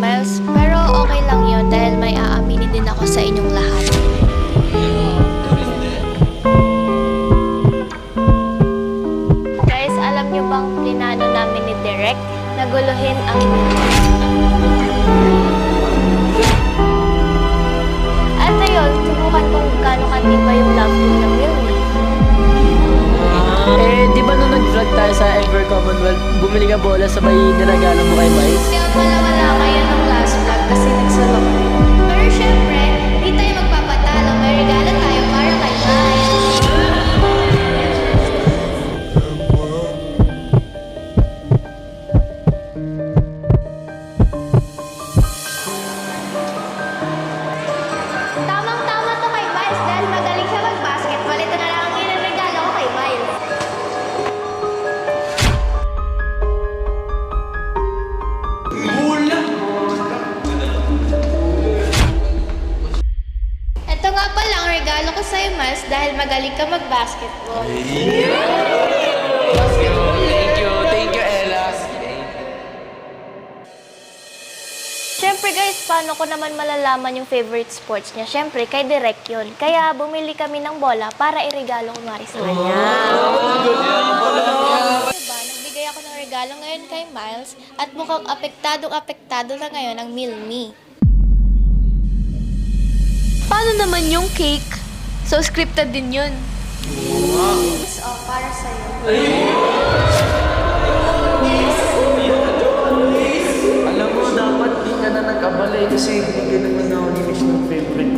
Miles. Pero okay lang yun dahil may aaminin din ako sa inyong lahat. Guys, alam niyo bang plinano namin ni Derek na guluhin ang Commonwealth, bumili ka bola sabay niregalo mo kay Miles? Kaya wala wala kayo ng regalo ko sa'yo, Miles, dahil magaling ka mag-basketball. Thank you, thank you, Ella. Siyempre guys, paano ko naman malalaman yung favorite sports niya? Siyempre, kay Direk yun. Kaya bumili kami ng bola para iregalo ko nga rin sa kanya. Diba, nagbigay ako ng regalo ngayon kay Miles at mukhang apektadong-apektado na ngayon ang Milmi. Naman yung cake? So, scripted din yun. So, para sa'yo. Alam mo, dapat di ka na nag-abalay kasi hindi ka naman Miss ng favorite